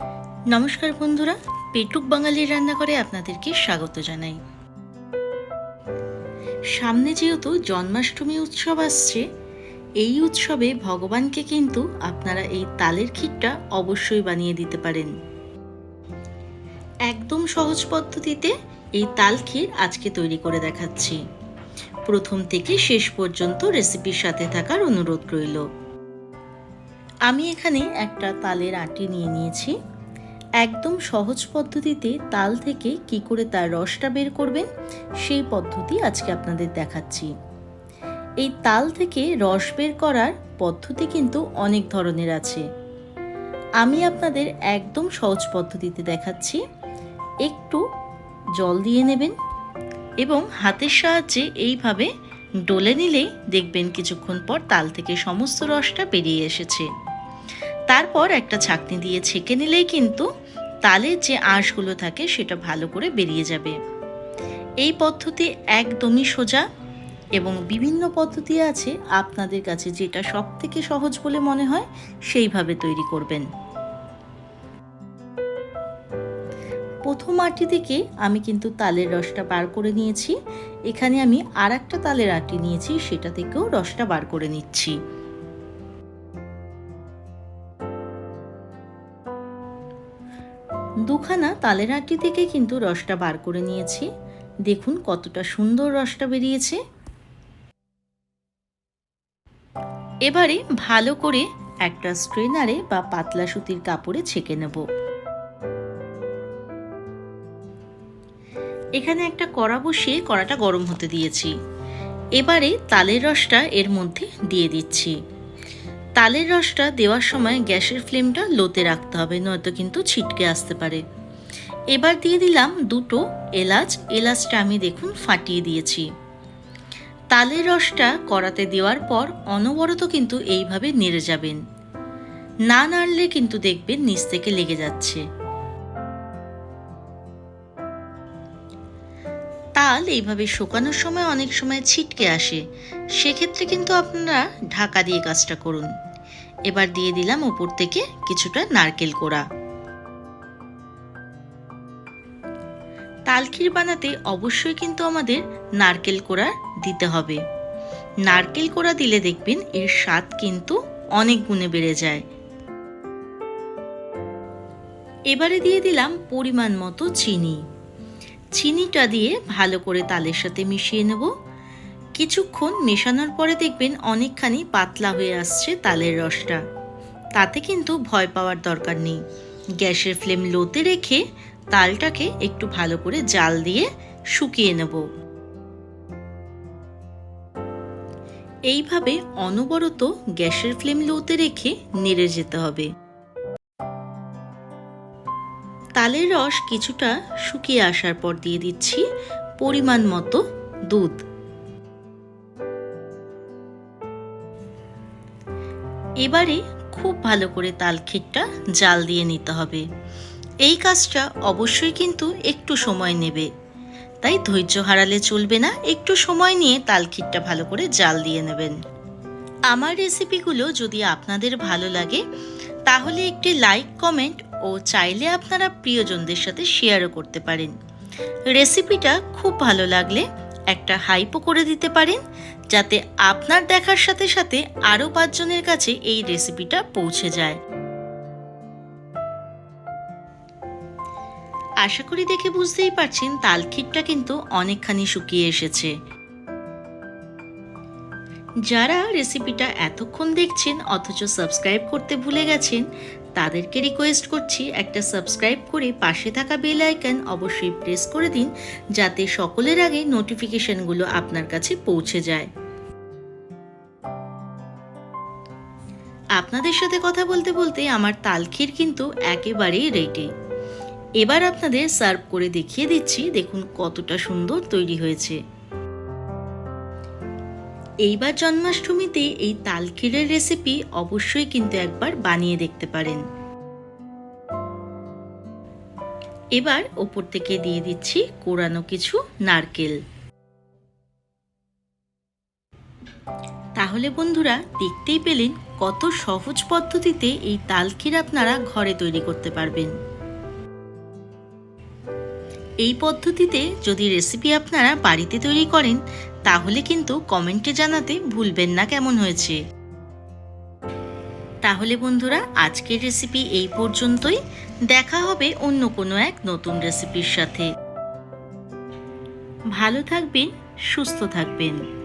নমস্কার বন্ধুরা, পেটুক বাঙালির রান্নাঘরে আপনাদেরকে স্বাগত জানাই। সামনে যেহেতু জন্মাষ্টমী উৎসব আসছে, এই উৎসবে ভগবানকে কিন্তু আপনারা এই তালের ক্ষীরটা অবশ্যই বানিয়ে দিতে পারেন। একদম সহজ পদ্ধতিতে এই তাল ক্ষীর আজকে তৈরি করে দেখাচ্ছি। প্রথম থেকে শেষ পর্যন্ত রেসিপির সাথে থাকার অনুরোধ রইল। আমি এখানে একটা তালের আটি নিয়ে নিয়েছি। একদম সহজ পদ্ধতিতে তাল থেকে কি করে তার রসটা বের করবেন, সেই পদ্ধতি আজকে আপনাদের দেখাচ্ছি। এই তাল থেকে রস বের করার পদ্ধতি কিন্তু অনেক ধরনের আছে। আমি আপনাদের একদম সহজ পদ্ধতিতে দেখাচ্ছি। একটু জল দিয়ে নেবেন এবং হাতের সাহায্যে এইভাবে ডলে নিলেই দেখবেন কিছুক্ষণ পর তাল থেকে সমস্ত রসটা বেরিয়ে এসেছে। তারপর একটা ছাকনি দিয়ে ছেঁকে নিলেই কিন্তু তালের যে আঁশগুলো থাকে সেটা ভালো করে বেরিয়ে যাবে। এই পদ্ধতি একদমই সোজা এবং বিভিন্ন পদ্ধতি আছে আপনাদের কাছে যেটা সব থেকে সহজ বলে মনে হয় সেইভাবে তৈরি করবেন। প্রথম আটি থেকে আমি কিন্তু তালের রসটা বার করে নিয়েছি। এখানে আমি আর একটা তালের আটি নিয়েছি, সেটা থেকেও রসটা বার করে নিচ্ছি। দুখানা তালের আটি থেকে কিন্তু রসটা বার করে নিয়েছি। দেখুন কতটা সুন্দর রসটা বেরিয়েছে। এবারে ভালো করে একটা স্ট্রেনারে বা পাতলা সুতির কাপড়ে ছেঁকে নেব। এখানে একটা কড়া বসিয়ে কড়াটা গরম হতে দিয়েছি। এবারে তালের রসটা এর মধ্যে দিয়ে দিচ্ছি। তালের রসটা দেওয়ার সময় গ্যাসের ফ্লেমটা লোতে রাখতে হবে, নয়তো কিন্তু ছিটকে আসতে পারে। এবার দিয়ে দিলাম দুটো এলাচ। এলাচটা আমি দেখুন ফাটিয়ে দিয়েছি। তালের রসটা কড়াতে দেওয়ার পর অনবরত কিন্তু এইভাবে নেড়ে যাবেন। না নাড়লে কিন্তু দেখবেন নিচ থেকে লেগে যাচ্ছে। তাল এইভাবে শুকানোর সময় অনেক সময় ছিটকে আসে। সেক্ষেত্রে কিন্তু আপনারা ঢাকা দিয়ে কাজটা করুন। এবার দিয়ে দিলাম উপর থেকে কিছুটা নারকেল কোড়া। তালখির বানাতে অবশ্যই কিন্তু আমাদের নারকেল কোড়া দিতে হবে। নারকেল কোড়া দিলে দেখবেন এর স্বাদ কিন্তু অনেক গুণে বেড়ে যায়। এবারে দিয়ে দিলাম পরিমাণ মতো চিনি। চিনিটা দিয়ে ভালো করে তালের সাথে মিশিয়ে নেব। কিছুক্ষণ মেশানোর পরে দেখবেন অনেকখানি পাতলা হয়ে আসছে তালের রসটা। তাতে কিন্তু ভয় পাওয়ার দরকার নেই। গ্যাসের ফ্লেম লোতে রেখে তালটাকে একটু ভালো করে জাল দিয়ে শুকিয়ে নেব। এইভাবে অনবরত গ্যাসের ফ্লেম লোতে রেখে নেড়ে যেতে হবে। তালের রস কিছুটা শুকিয়ে আসার পর দিয়ে দিচ্ছি পরিমাণ মতো দুধ। এবারে খুব ভালো করে তাল ক্ষীরটা জাল দিয়ে নিতে হবে। এই কাজটা অবশ্যই কিন্তু একটু সময় নেবে। তাই ধৈর্য হারালে চলবে না, একটু সময় নিয়ে তাল ক্ষীরটা ভালো করে জাল দিয়ে নেবেন। আমার রেসিপিগুলো যদি আপনাদের ভালো লাগে, তাহলে একটি লাইক, কমেন্ট ও চাইলে আপনারা প্রিয়জনদের সাথে শেয়ারও করতে পারেন। রেসিপিটা খুব ভালো লাগলে একটা হাইপও করে দিতে পারেন যাতে আপনার দেখার সাথে সাথে আরও পাঁচজনের কাছে এই রেসিপিটা পৌঁছে যায়। আশা করি দেখে বুঝতেই পারছেন তালক্ষীরটা কিন্তু অনেকখানি শুকিয়ে এসেছে। যারা রেসিপিটা এতক্ষণ দেখছেন, অথচ সাবস্ক্রাইব করতে ভুলে গেছেন, তাদেরকে রিকোয়েস্ট করছি একটা সাবস্ক্রাইব করে পাশে থাকা বেল আইকন অবশ্যই প্রেস করে দিন, যাতে সকলের আগে নোটিফিকেশনগুলো আপনার কাছে পৌঁছে যায়। আপনাদের সাথে কথা বলতে বলতে আমার তালখির কিন্তু একেবারেই রেডি এবার আপনাদের সার্ভ করে দেখিয়ে দিচ্ছি, দেখুন কতটা সুন্দর তৈরি হয়েছে। এইবার জন্মাষ্টমীতে এই তালক্ষীরের রেসিপি অবশ্যই কিন্তু একবার বানিয়ে দেখতে পারেন। এবার ওপর থেকে দিয়ে দিচ্ছি কোরানো কিছু নারকেল। তাহলে বন্ধুরা, দেখতেই পেলেন কত সহজ পদ্ধতিতে এই তালক্ষীর আপনারা ঘরে তৈরি করতে পারবেন। এই পদ্ধতিতে যদি রেসিপি আপনারা বাড়িতে তৈরি করেন, তাহলে কিন্তু কমেন্টে জানাতে ভুলবেন না কেমন হয়েছে। তাহলে বন্ধুরা, আজকের রেসিপি এই পর্যন্তই। দেখা হবে অন্য কোনো এক নতুন রেসিপির সাথে। ভালো থাকবেন, সুস্থ থাকবেন।